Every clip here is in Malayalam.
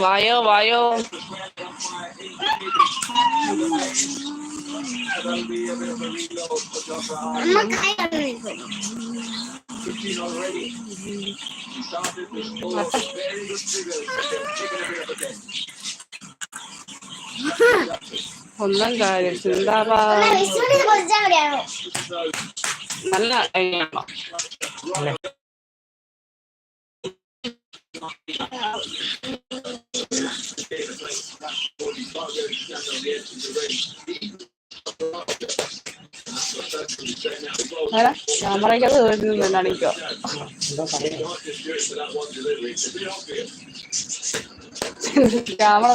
വായോ വായോ അമ്മ കൈ കണ്ടിരിക്കും ഒന്നും കാര്യം ചിന്താബാദ് വിഷുവിന് കാര്യം ചിന്താഭാവം നല്ല അരിയാണോ ക്യാമറയ്ക്കത് കാണിക്കോ ക്യാമറ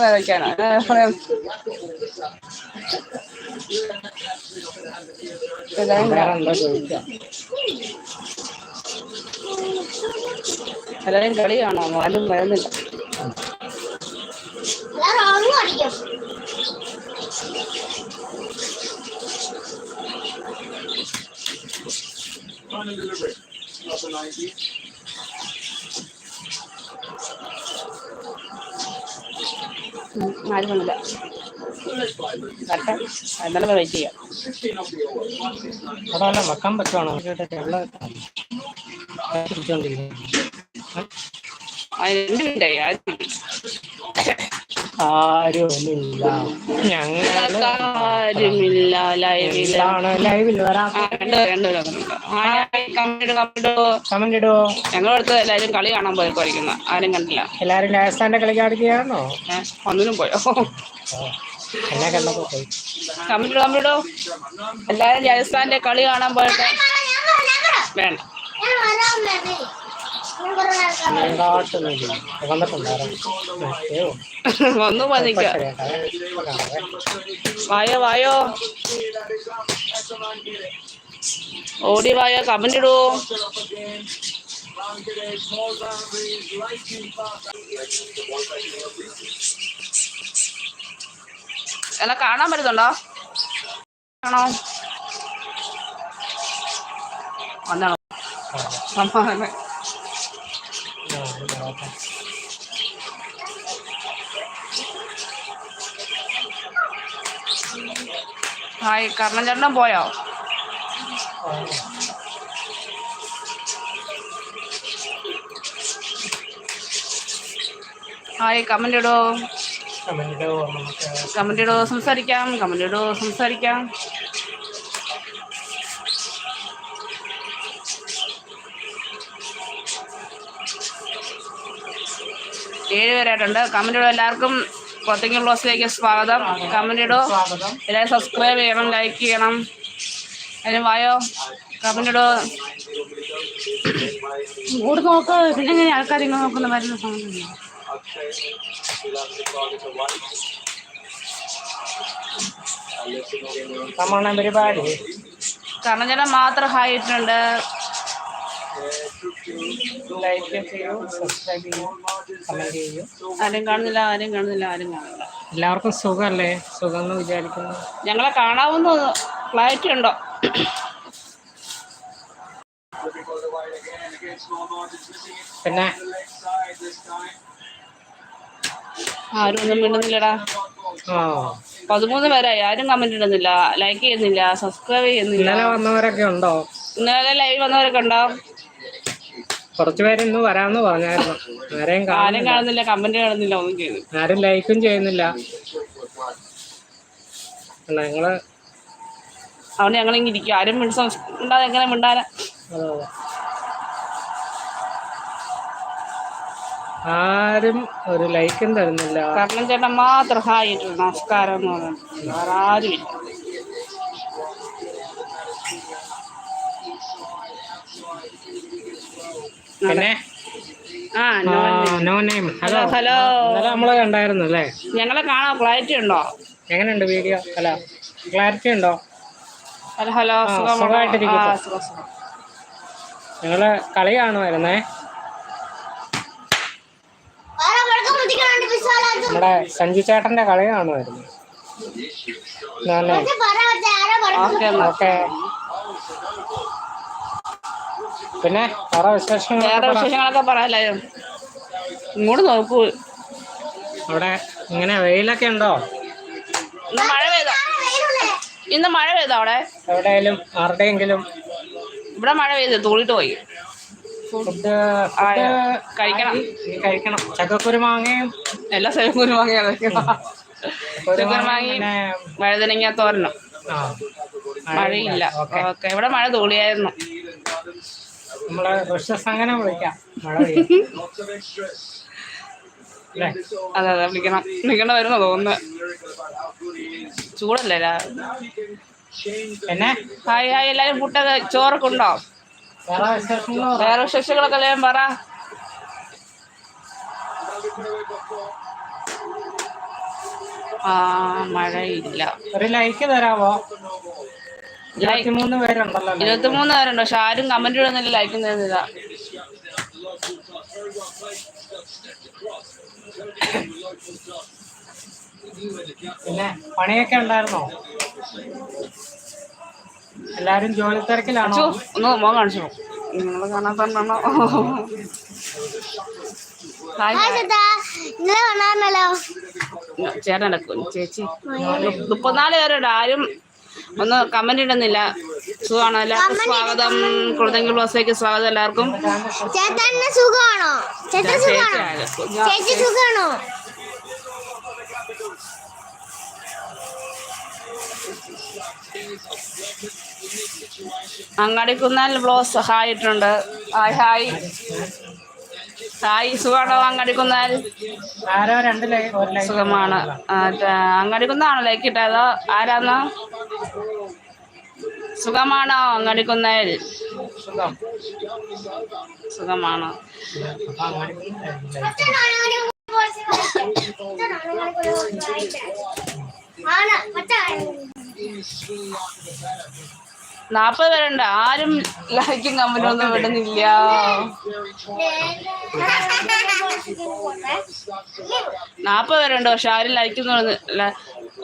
വേറെന്താ ചോദിക്കാം എല്ലാവരും കളി കാണോ ആരും വരുന്നില്ല. അങ്ങും അടിക്കും ഉം, ആരും വന്നില്ല വരട്ടെ എന്നാലും വെയിറ്റ് ചെയ്യാം. അവിടെ വല്ല വെക്കാൻ പറ്റുവാണോ? വെള്ളം കുടിച്ചോണ്ടിരിക്കുന്നു. രണ്ട് മിനിറ്റായി. ആരുമില്ല. ഞങ്ങൾ ആരുമില്ല. ലൈവില്ല എന്താണ് ലൈവിൽ കമ്മിട്ട് കമന്റ് ഇടുവോ ഞങ്ങളുടെ അടുത്ത് എല്ലാവരും കളി കാണാൻ പോയി പഠിക്കുന്ന ആരും കണ്ടില്ല. എല്ലാരും രാജസ്ഥാന്റെ കളി കാണിക്കുകയാണോ? ഒന്നിനും പോയോ? എന്നെ കണ്ടപ്പോ പോയി. കമ്മിട്ടോ കമ്മിട്ടോ എല്ലാരും രാജസ്ഥാന്റെ കളി കാണാൻ പോയിട്ട് വേണ്ട. ഇപ്പൊ കാണാവേ. വായോ വായോ. ഓടി വായോ കമന്റ് ഇടൂ. കാണാൻ പറ്റുന്നുണ്ടോ? ആണോ? വന്നാണോ സമാധാനം. ഹായ് കർണൻ ചേട്ടൻ പോയോ? ഹായ് കമന്റ് ഇടോ. കമന്റ് ഇടോ സംസാരിക്കാം കമന്റ് ഇടോ സംസാരിക്കാം. ഏഴ് പേരായിട്ടുണ്ട്. കമന്റ് എല്ലാവർക്കും കൊത്തിങ്ങൽ ബ്ലോസിലേക്ക് സ്വാഗതം. കമന്റ് ഇടൂ സ്വാഗതം എല്ലാവരും സബ്സ്ക്രൈബ് ചെയ്യണം ലൈക്ക് ചെയ്യണം. അതിന് വായോ? കമന്റ് ഇടൂ ഇങ്ങോട്ട് നോക്ക്. പിന്നെ എങ്ങനെ ആൾക്കാർ ഇങ്ങനെ നോക്കുന്ന വരുന്ന സമയം സമാണ പരിപാടി. കർണജലം മാത്രം ഹായിട്ടുണ്ട് ലൈക്ക് ചെയ്യൂ സബ്സ്ക്രൈബ് ചെയ്യൂ കമന്റ് ചെയ്യൂ. ആരും കാണുന്നില്ല ആരും കാണുന്നില്ല ആരും കാണുന്നില്ല. എല്ലാവർക്കും സുഖമല്ലേ? സുഖം എന്ന് വിചാരിക്കുന്നു. ഞങ്ങളെ കാണാവുന്ന ഫ്ലൈറ്റ് ഉണ്ടോ? പിന്നെ? ആരും ഒന്നും മിണ്ടുന്നില്ലടാ. ആ പതിമൂന്ന് പേരായി ആരും കമന്റ് ഇടുന്നില്ല ലൈക്ക് ചെയ്യുന്നില്ല സബ്സ്ക്രൈബ് ചെയ്യുന്നില്ല. ഇന്നലെ വന്നവരൊക്കെ ഉണ്ടോ? ഇന്നലെ ലൈവ് വന്നവരൊക്കെ ഉണ്ടോ? കുറച്ച് പേര് ഇന്ന് വരാമെന്ന് പറഞ്ഞായിരുന്നു. ആരെയും ആരും കാണുന്നില്ല കാണുന്നില്ല കമന്റ് കാണുന്നില്ല ഒന്നും ചെയ്യുന്നു ആരും ലൈക്കും ചെയ്യുന്നില്ല. അല്ല, ഞങ്ങൾ അതുകൊണ്ട് ഞങ്ങൾ ഇങ്ങനെ ഇരിക്കും. ആരും മിണ്ട ഉണ്ടാതെ എങ്ങനെ മിണ്ടാന? അതെ, അതെ. ആരും ഒരു ലൈക്കും തരുന്നില്ല. കർണൻ ചേട്ടൻ മാത്രം ഹായ് നമസ്കാരം എന്ന് പറഞ്ഞു. വേറെ ആരുമില്ല പിന്നെ. നോ നെയിം ഹലോ ഹലോ നമ്മളെ കണ്ടായിരുന്നു അല്ലേ? ഞങ്ങളെ കാണാം ക്ലാരിറ്റി ഉണ്ടോ? എങ്ങനെയുണ്ട് വീഡിയോ? അല്ല ക്ലാരിറ്റി ഉണ്ടോ? ഹലോ ഹലോ സുഖമായിട്ടിരിക്കുന്നു. ഞങ്ങൾ കളി കാണുമായിരുന്നേ? നമ്മുടെ സഞ്ജു ചേട്ടന്റെ കളി കാണുമായിരുന്നു. ഓക്കെ. പിന്നെ വേറെ വിശേഷങ്ങൾ വേറെ വിശേഷങ്ങളൊക്കെ പറയാലോ ഇങ്ങോട്ട് നോക്കൂ. അവിടെ ഇങ്ങനെ വെയിലൊക്കെ ഉണ്ടോ? ഇന്ന് മഴ പെയ്തോ? ഇന്ന് മഴ പെയ്തോ അവിടെ? എവിടെയെങ്കിലും ആരുടെയെങ്കിലും ഇവിടെ മഴ പെയ്തു തൂളിട്ട് പോയി? കഴിക്കണം. കഴിക്കണം. ചക്കക്കുരു മാങ്ങയും എല്ലാ ചക്കക്കുരു ചക്കക്കുരു മാങ്ങയും മാങ്ങയും വഴുതനങ്ങ തോരണം മഴയില്ല. ഓക്കെ. ഇവിടെ മഴ തൂളിയായിരുന്നു. നമ്മളെ അങ്ങനെ വിളിക്കാം. മഴ അതെ അതെ വിളിക്കണം. വിളിക്കേണ്ട വരുന്നോ തോന്നുന്നു. ചൂടല്ലേ പിന്നെ ഹായ് ഹായ് എല്ലാരും കൂട്ടത് ചോറൊക്കെ ഉണ്ടോ? വേറെ വിശേഷങ്ങളൊക്കെ അല്ലേ പറ. ആ മഴയില്ല. ഒരു ലൈക്ക് തരാമോ ഇരുപത്തിമൂന്ന് പേരുണ്ടല്ലോ. ഇരുപത്തിമൂന്ന് പേരുണ്ട്. പക്ഷെ ആരും കമന്റ് ഇടുന്നില്ല ലൈക്ക് തരുന്നില്ല പിന്നെ പണിയൊക്കെ ഉണ്ടായിരുന്നോ? എല്ലാരും ജോലി തിരക്കിലാണോ? ഒന്ന് മോൻ കാണിച്ചു. നിങ്ങൾ കാണാത്തോ ഹായ് ഹായ് ചേട്ടാ. ഇന്നലെ വന്നായിരുന്നല്ലോ ചേട്ടൻ ചേച്ചി. മുപ്പത്തിനാല് പേരുണ്ട്. ആരും ഒന്ന് കമന്റ് ഇടുന്നില്ല. സുഖമാണോ? എല്ലാവർക്കും സ്വാഗതം. കുളത്തെങ്കിൽ ബ്ലോസിലേക്ക് സ്വാഗതം എല്ലാവർക്കും. സുഖമാണോ? സുഖമാണോ? അങ്ങാടിക്കുന്നാൽ ബ്ലോസ് ഹായ് ഇട്ടുണ്ട് ഹായ് ഹായ്. ഹായ് സുഖമാണോ അങ്ങടിക്കുന്നാൽ ആരോ രണ്ട് സുഖമാണ്. അങ്ങടിക്കുന്നാണോ ലൈക്ക് ഇട്ടതോ? ആരാന്ന്? സുഖമാണോ അങ്ങടിക്കുന്നേൽ സുഖം. സുഖമാണ്. ആണ്? അച്ഛൻ നാൽപ്പത് പേരുണ്ട്. ആരും ലൈക്കും കമന്റും ഒന്നും വിടുന്നില്ല നാപ്പത് പേരുണ്ട്. പക്ഷെ ആരും ലൈക്കും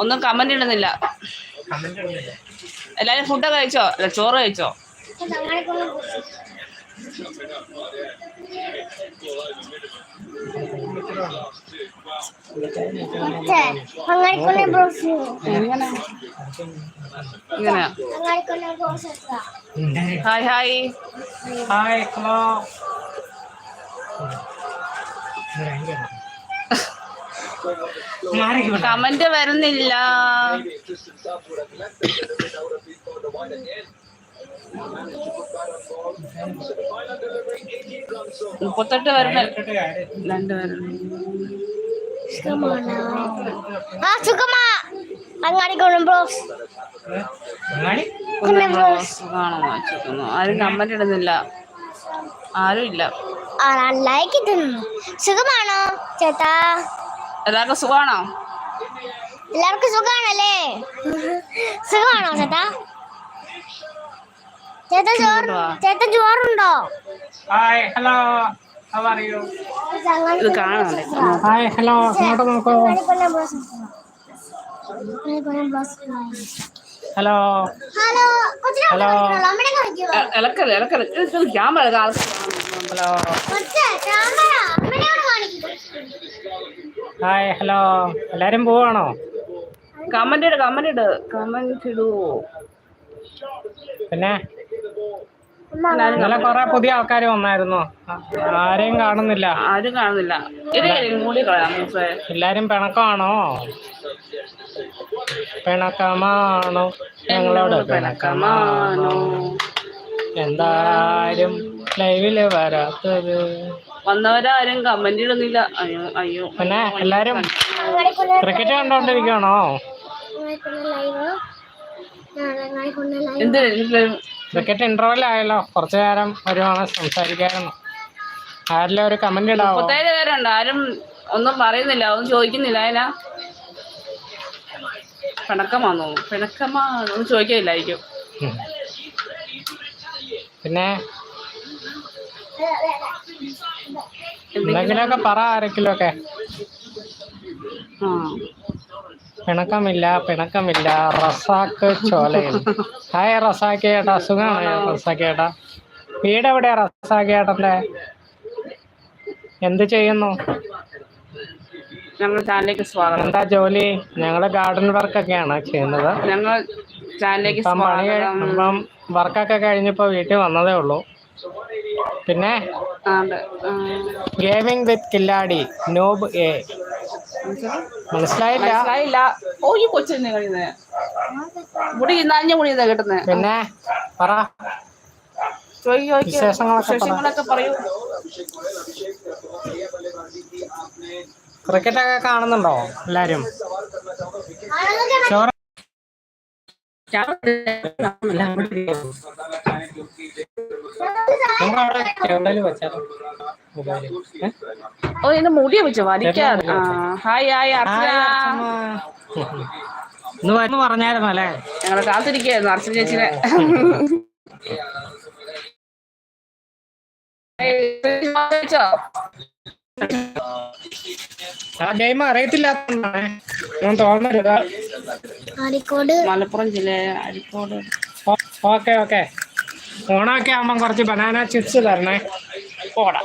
ഒന്നും കമന്റ് ഇടുന്നില്ല. എല്ലാരും ഫുഡൊക്കെ കഴിച്ചോ? അല്ല ചോറ് കഴിച്ചോ? Thank bros hi hi. Hi hello. Comment വരുന്നില്ല. മുപ്പത്തെട്ട് പേരുടെ രണ്ട് പേരുണ്ട് ആ സുഖമാ. അങ്ങാടിക്കൊണ്ടേ ബ്രോസ് അങ്ങാടി? സുഖമാണോ? ആരും കമന്റ് ഇടുന്നില്ല. ആരും ഇല്ല. ആ ലൈക്ക് ഇട്ടുന്നു സുഖമാണോ ചേട്ടാ? എല്ലാവർക്കും സുഖമാണോ? എല്ലാവർക്കും സുഖമാണല്ലേ സുഖമാണോ ചേട്ടാ? ചേട്ടാ ചോറ് ചേട്ടാ ചോറുണ്ടോ? ഹായ് ഹലോ ഇത് കാണാനല്ലേ ഹായ് ഹലോ ഇങ്ങോട്ട് നോക്കൂ. ഹലോ. ഹലോ കൊച്ചിനെ ഹലോ. ഇത് ക്യാമറ ഹലോ. Hi hello. എല്ലാരും പോവാണോ? കമന്റ് ഇട് കമന്റ് ഇട്. കമന്റ് ഇടൂ. പിന്നെ? ഇന്നലെ കുറെ പുതിയ ആൾക്കാർ വന്നായിരുന്നു. ആരെയും കാണുന്നില്ല. ആരും കാണുന്നില്ല. എല്ലാരും പിണക്കമാണോ? പിണക്കമാണോ? ഞങ്ങളോട് പിണക്കമാണോ? എന്തായാലും ലൈവിൽ വരാത്തത്. വന്നവരാരും കമന്റ് ഇടുന്നില്ല. അയ്യോ അയ്യോ. പിന്നെ എല്ലാരും ക്രിക്കറ്റ് കണ്ടോണ്ടിരിക്കണോ അങ്ങാടിക്കൊണ്ടേ ക്രിക്കറ്റ് ഇന്റർവെൽ ആയല്ലോ. കുറച്ചു നേരം വരുവാണ് സംസാരിക്കായിരുന്നു. ആരെല്ലാം ഒരു കമന്റ് ഇടാവോ? മുപ്പത്തേഴ് പേരുണ്ട്. ആരും ഒന്നും പറയുന്നില്ല. ഒന്നും ചോദിക്കുന്നില്ല. അതിനാ പിണക്കമാണോ പിണക്കമാണോ ഒന്നും ചോദിക്കില്ലായിരിക്കും. പിന്നെ എന്തെങ്കിലുമൊക്കെ പറ ആരെങ്കിലും ഒക്കെ ആ. പിണക്കമില്ല പിണക്കമില്ല. റസാക്ക് ചോലയിൽ. ഹായ് റസാക്ക് ചേട്ടാ സുഖമാണ്? റസാക്ക് ചേട്ടാ വീട് എവിടെയാ റസാക്ക് ചേട്ടന്റെ എന്ത് ചെയ്യുന്നു? ഞങ്ങൾ ചാനലിലേക്ക് സ്വാഗതം. എന്താ ജോലി? ഞങ്ങൾ ഗാർഡൻ വർക്കൊക്കെയാണ് ചെയ്യുന്നത്. ഞങ്ങൾ ചാനലിലേക്ക് പണി ഇപ്പം വർക്കൊക്കെ കഴിഞ്ഞപ്പോൾ വീട്ടിൽ വന്നതേ ഉള്ളൂ. പിന്നെ? ഗെയിമിംഗ് വിത്ത് കില്ലാടി നോബ് എ. മനസ്സിലായില്ല. മനസ്സിലായില്ല. ഓ ഈ കൊച്ചെന്നെ കഴിയുന്നത് മുടി നനഞ്ഞ മുടി ഇതാ കിട്ടുന്നത് പിന്നെ പറ. ചോദിക്കോ വിശേഷങ്ങളൊക്കെ പറ. വിശേഷങ്ങളൊക്കെ പറയൂ. ക്രിക്കറ്റ് ഒക്കെ കാണുന്നുണ്ടോ എല്ലാരും? ഓ എന്റെ മുടി വെച്ചു വലിക്കാറ് ആ ഹായ് ഹായ് അർച്ചന. ഇന്ന് പറഞ്ഞായിരുന്നു അല്ലേ ഞങ്ങൾ കാത്തിരിക്കായിരുന്നു അർച്ചന ചേച്ചിനെ ചോദിച്ചോ? ആ ഗെയിം അറിയത്തില്ലാത്തതാണ് ഞാൻ തോന്നരുത്. ആരിക്കോട് മലപ്പുറം ജില്ല അരിക്കോട്. Okay okay. ഓണമൊക്കെ ആകുമ്പം കുറച്ച് ബനാന ചിപ്സ് തരണേ. പോടാ.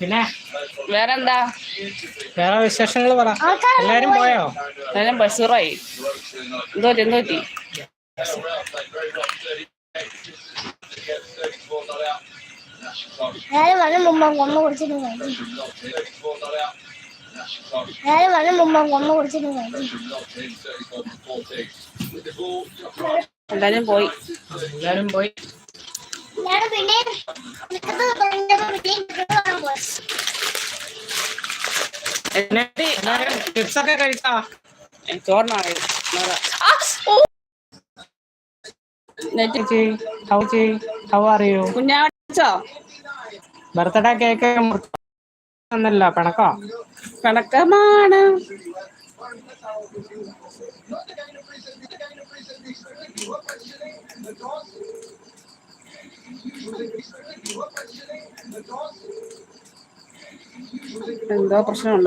പിന്നെ? വേറെന്താ? വേറെ വിശേഷങ്ങൾ പറ. എല്ലാരും പോയോ. എല്ലാരും ബഷീറായി എന്തോ എന്തോ നേരെ വന്ന മുമ്പ് കൊമ്മ കുടിച്ചിട്ട് കഴിഞ്ഞു നേരെ വന്ന മുമ്പ് കൊമ്മ കുടിച്ചിട്ട് കഴിഞ്ഞു എല്ലാരും പോയി. എല്ലാരും പോയി. പിന്നെ മിക്കത്ത് കഴിഞ്ഞപ്പോ പിന്നെയും ക്രിക്കറ്റ് കാണാൻ പോയി. എല്ലാരും ചിപ്സ് ഒക്കെ കഴിച്ചാ? ചോറിനാണ് ചേച്ചി? ഹൗ ചേ ഹൗ ആർ യു? കുഞ്ഞാച്ചോ ബർത്ത്ഡേ കേക്ക് ഒന്നല്ല പിണക്കോ? പണക്കമാണ്. എന്തോ പ്രശ്നമുണ്ട്.